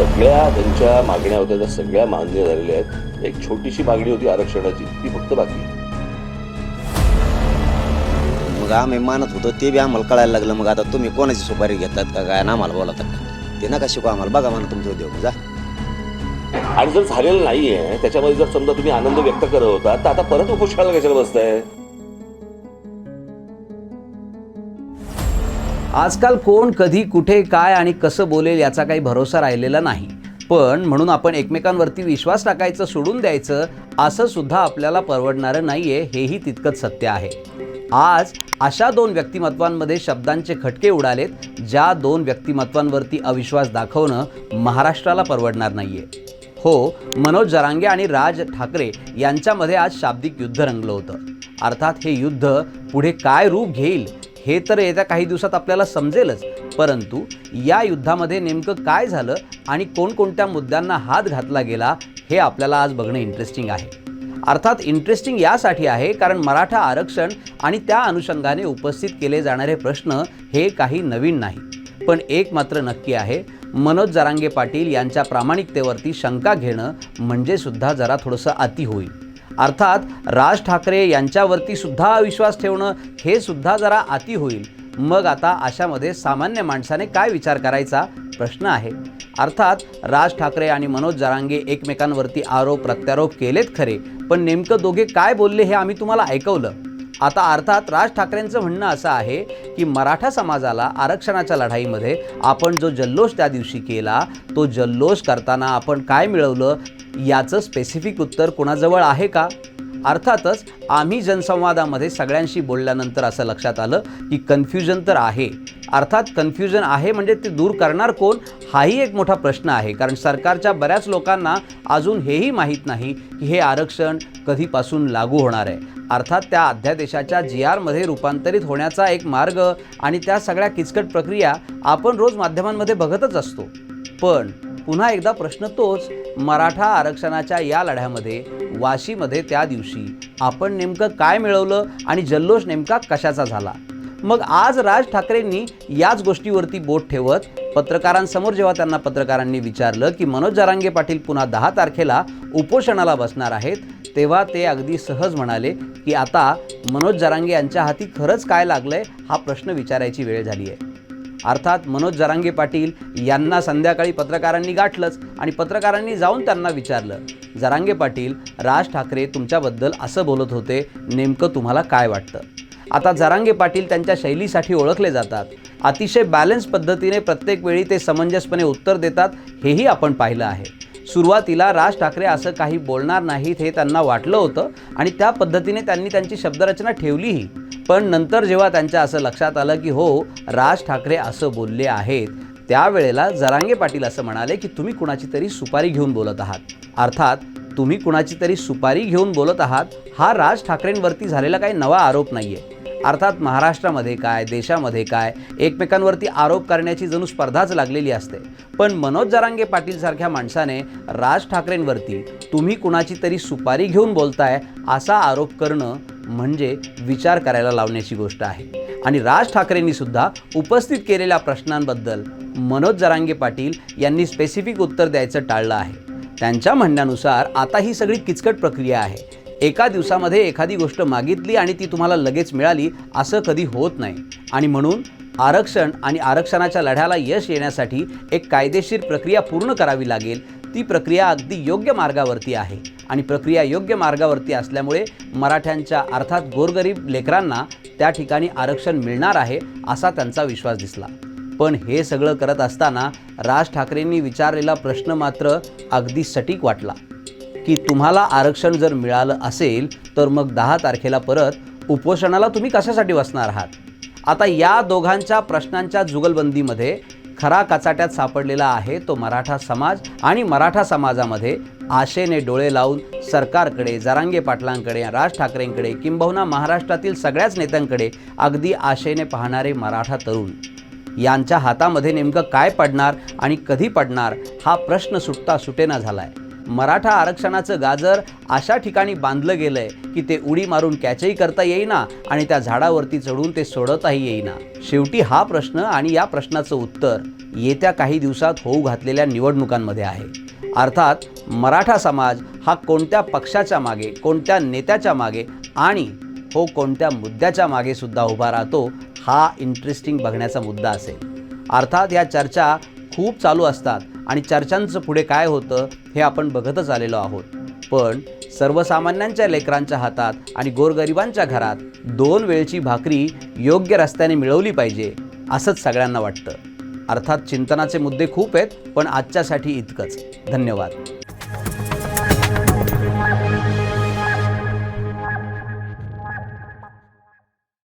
सगळ्या त्यांच्या मागण्या होत्या त्या सगळ्या मान्य झालेल्या आहेत. एक छोटीशी मागणी होती आरक्षणाची ती फक्त बाकी. मग आम्ही मानत होतो ते बी आम्हाला कळायला लागलं मग आता तुम्ही कोणाची सुपारी घेतात का काय? ना आम्हाला बोलतात का? ते नका शिकू आम्हाला. बघा म्हणा तुमचं उद्योग. जा. आणि जर झालेलं नाहीये त्याच्यामध्ये जर समजा तुम्ही आनंद व्यक्त करत होता तर आता परत उपोषणाला कशाला बसताय? आजकाल कोण कधी कुठे काय आणि कसं बोलेल याचा काही भरोसा राहिलेला नाही. पण म्हणून आपण एकमेकांवरती विश्वास टाकायचं सोडून द्यायचं असं सुद्धा आपल्याला परवडणारं नाही आहे हेही तितकंच सत्य आहे. आज अशा दोन व्यक्तिमत्वांमध्ये शब्दांचे खटके उडालेत ज्या दोन व्यक्तिमत्वांवरती अविश्वास दाखवणं महाराष्ट्राला परवडणार नाही आहे हो मनोज जरांगे आणि राज ठाकरे यांच्यामध्ये आज शाब्दिक युद्ध रंगलं होतं. अर्थात हे युद्ध पुढे काय रूप घेईल हे तर येत्या काही दिवसात आपल्याला समजेलच. परंतु या युद्धामध्ये नेमकं काय झालं आणि कोणकोणत्या मुद्द्यांना हात घातला गेला हे आपल्याला आज बघणं इंटरेस्टिंग आहे. अर्थात इंटरेस्टिंग यासाठी आहे कारण मराठा आरक्षण आणि त्या अनुषंगाने उपस्थित केले जाणारे प्रश्न हे काही नवीन नाही. पण एक मात्र नक्की आहे मनोज जरांगे पाटील यांच्या प्रामाणिकतेवरती शंका घेणं म्हणजे सुद्धा जरा थोडंसं अति होईल. अर्थात राज ठाकरे यांच्यावरती सुद्धा अविश्वास ठेवणं हे सुद्धा जरा अति होईल. मग आता अशामध्ये सामान्य माणसाने काय विचार करायचा? प्रश्न आहे. अर्थात राज ठाकरे आणि मनोज जरांगे एकमेकांवरती आरोप प्रत्यारोप केलेत खरे पण नेमकं दोघे काय बोलले हे आम्ही तुम्हाला ऐकवलं. आता अर्थात राज ठाकरेंचं म्हणणं असं आहे की मराठा समाजाला आरक्षणाच्या लढाईमध्ये आपण जो जल्लोष त्या दिवशी केला तो जल्लोष करताना आपण काय मिळवलं याचं स्पेसिफिक उत्तर कोणाजवळ आहे का? अर्थातच आम्ही जनसंवादामध्ये सगळ्यांशी बोलल्यानंतर असं लक्षात आलं की कन्फ्युजन तर आहे. अर्थात कन्फ्युजन आहे म्हणजे ते दूर करणार कोण? हाही एक मोठा प्रश्न आहे. कारण सरकारच्या बऱ्याच लोकांना अजून हेही माहीत नाही की हे आरक्षण कधीपासून लागू होणार आहे. अर्थात त्या अध्यादेशाच्या जी आरमध्ये रूपांतरित होण्याचा एक मार्ग आणि त्या सगळ्या किचकट प्रक्रिया आपण रोज माध्यमांमध्ये बघतच असतो. पण पुन्हा एकदा प्रश्न तोच मराठा आरक्षणाच्या या लढ्यामध्ये वाशीमध्ये त्या दिवशी आपण नेमकं काय मिळवलं आणि जल्लोष नेमका कशाचा झाला? मग आज राज ठाकरेंनी याच गोष्टीवरती बोट ठेवत पत्रकारांसमोर जेव्हा त्यांना पत्रकारांनी विचारलं की मनोज जरांगे पाटील पुन्हा दहा तारखेला उपोषणाला बसणार आहेत तेव्हा ते अगदी सहज म्हणाले की आता मनोज जरांगे यांच्या हाती खरंच काय लागलंय हा प्रश्न विचारायची वेळ झाली आहे. अर्थात मनोज जरांगे पाटील यांना संध्याकाळी पत्रकारांनी गाठलंच आणि पत्रकारांनी जाऊन त्यांना विचारलं जरांगे पाटील राज ठाकरे तुमच्याबद्दल असं बोलत होते नेमकं तुम्हाला काय वाटतं? आता जरांगे पाटील त्यांच्या शैलीसाठी ओळखले जातात. अतिशय बॅलन्स पद्धतीने प्रत्येक वेळी ते समंजसपणे उत्तर देतात हेही आपण पाहिलं आहे. सुरुवातीला राज ठाकरे असं काही बोलणार नाहीत हे त्यांना वाटलं होतं आणि त्या पद्धतीने त्यांनी त्यांची शब्दरचना ठेवलीही. पण नंतर जेव्हा त्यांच्या असं लक्षात आलं की हो राज ठाकरे असं बोलले आहेत त्यावेळेला जरांगे पाटील असं म्हणाले की तुम्ही कुणाची तरी सुपारी घेऊन बोलत आहात. अर्थात तुम्ही कुणाची तरी सुपारी घेऊन बोलत आहात हा राज ठाकरेंवरती झालेला काही नवा आरोप नाही आहे अर्थात महाराष्ट्रामध्ये काय देशामध्ये काय एकमेकांवरती आरोप करण्याची जणू स्पर्धाच लागलेली असते. पण मनोज जरांगे पाटील सारख्या माणसाने राज ठाकरेंवरती तुम्ही कुणाची तरी सुपारी घेऊन बोलताय असा आरोप करणं म्हणजे विचार करायला लावण्याची गोष्ट आहे. आणि राज ठाकरेंनी सुद्धा उपस्थित केलेल्या प्रश्नांबद्दल मनोज जरांगे पाटील यांनी स्पेसिफिक उत्तर द्यायचं टाळलं आहे. त्यांच्या म्हणण्यानुसार आता ही सगळी किचकट प्रक्रिया आहे. एका दिवसामध्ये एखादी गोष्ट मागितली आणि ती तुम्हाला लगेच मिळाली असं कधी होत नाही. आणि म्हणून आरक्षण आणि आरक्षणाच्या लढ्याला यश येण्यासाठी एक कायदेशीर प्रक्रिया पूर्ण करावी लागेल. ती प्रक्रिया अगदी योग्य मार्गावरती आहे. आणि प्रक्रिया योग्य मार्गावरती असल्यामुळे मराठ्यांच्या अर्थात गोरगरीब लेकरांना त्या ठिकाणी आरक्षण मिळणार आहे असा त्यांचा विश्वास दिसला. पण हे सगळं करत असताना राज ठाकरेंनी विचारलेला प्रश्न मात्र अगदी सटीक वाटला. की तुम्हाला आरक्षण जर मिळालं असेल तर मग दहा तारखेला परत उपोषणाला तुम्ही कशासाठी बसणार आहात? आता या दोघांच्या प्रश्नांच्या जुगलबंदीमध्ये खरा कचाट्यात सापडलेला आहे तो मराठा समाज आणि मराठा समाजामध्ये आशेने डोळे लावून सरकारकडे जरांगे पाटलांकडे राज ठाकरेंकडे किंबहुना महाराष्ट्रातील सगळ्याच नेत्यांकडे अगदी आशेने पाहणारे मराठा तरुण यांच्या हातामध्ये नेमकं काय पडणार आणि कधी पडणार हा प्रश्न सुटता सुटेना झाला आहे मराठा आरक्षणाचं गाजर अशा ठिकाणी बांधलं गेलंय की ते उडी मारून कॅचही करता येईना आणि त्या झाडावरती चढून ते सोडताही येईना. शेवटी हा प्रश्न आणि या प्रश्नाचं उत्तर येत्या काही दिवसात होऊ घातलेल्या निवडणुकांमध्ये आहे. अर्थात मराठा समाज हा कोणत्या पक्षाच्या मागे कोणत्या नेत्याच्या मागे आणि हो कोणत्या मुद्द्याच्या मागे सुद्धा उभा राहतो हा इंटरेस्टिंग बघण्याचा मुद्दा असेल. अर्थात या चर्चा खूप चालू असतात. आणि चर्चांचं पुढे काय होतं हे आपण बघतच आलेलो आहोत. पण सर्वसामान्यांच्या लेकरांच्या हातात आणि गोरगरिबांच्या घरात दोन वेळची भाकरी योग्य रस्त्याने मिळवली पाहिजे असंच सगळ्यांना वाटतं. अर्थात चिंतनाचे मुद्दे खूप आहेत पण आजच्यासाठी इतकंच. धन्यवाद.